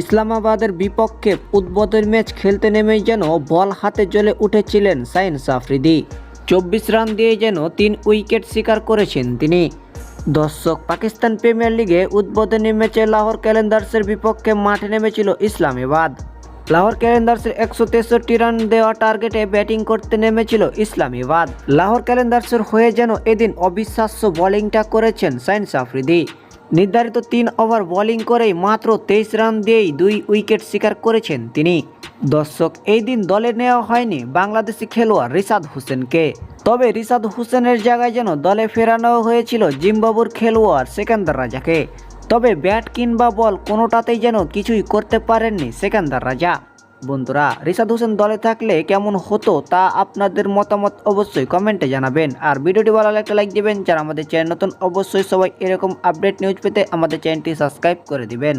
ইসলামাবাদের বিপক্ষে উদ্বোধনী ম্যাচ খেলতে নেমেই যেন বল হাতে জ্বলে উঠেছিলেন সাইন আফ্রিদি চব্বিশ রান দিয়ে যেন তিন উইকেট শিকার করেছেন তিনি। দর্শক পাকিস্তান প্রিমিয়ার লিগে উদ্বোধনী ম্যাচে লাহোর ক্যালেন্ডার্সের বিপক্ষে মাঠে নেমেছিল ইসলামাবাদ। লাহোর ক্যালেন্ডার্সের একশো তেষট্টি রান দেওয়া টার্গেটে ব্যাটিং করতে নেমেছিল ইসলামাবাদ। লাহোর ক্যালেন্ডার্সের হয়ে যেন এদিন অবিশ্বাস্য বোলিংটা করেছেন সাইন আফ্রিদি নির্ধারিত তিন ওভার বোলিং করেই মাত্র তেইশ রান দিয়েই দুই উইকেট শিকার করেছেন তিনি। দর্শক, এই দিন দলে নেওয়া হয়নি বাংলাদেশি খেলোয়াড় রিশাদ হোসেনকে। তবে রিশাদ হোসেনের জায়গায় যেন দলে ফেরানো হয়েছিল জিম্বাবুর খেলোয়াড় সেকান্দার রাজাকে। তবে ব্যাট কিংবা বল কোনোটাতেই যেন কিছুই করতে পারেননি সেকান্দার রাজা। বন্ধুরা, রিশাদ হোসেন দলে থাকলে কেমন হতো তা আপনাদের মতামত অবশ্যই কমেন্টে জানাবেন। আর ভিডিওটি ভালো লাগলে লাইক দিবেন, যারা আমাদের চ্যানেল নতুন অবশ্যই সবাই এরকম আপডেট নিউজ পেতে আমাদের চ্যানেলটি সাবস্ক্রাইব করে দিবেন।